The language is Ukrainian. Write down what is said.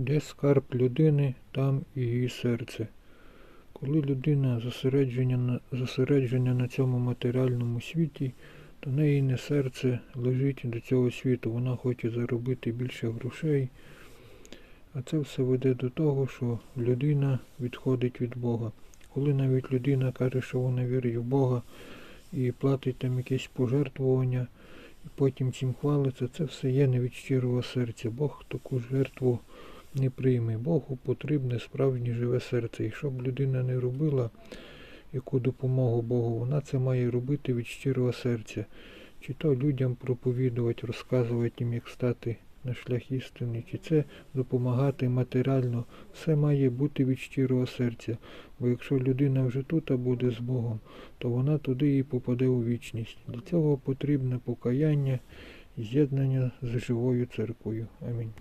Де скарб людини, там і її серце. Коли людина зосереджена на, зосереджена на цьому матеріальному світі, то неї не серце лежить до цього світу. Вона хоче заробити більше грошей. А це все веде до того, що людина відходить від Бога. Коли навіть людина каже, що вона вірить в Бога і платить там якесь пожертвування, і потім цим хвалиться, це все є не від щирого серця. Бог таку жертву не прийме. Богу потрібне справжнє живе серце. І щоб людина не робила яку допомогу Богу, вона це має робити від щирого серця. Чи то людям проповідувати, розказувати їм, як стати на шлях істини, чи це допомагати матеріально. Все має бути від щирого серця. Бо якщо людина вже тут буде з Богом, то вона туди і попаде у вічність. Для цього потрібне покаяння з'єднання з живою церквою. Амінь.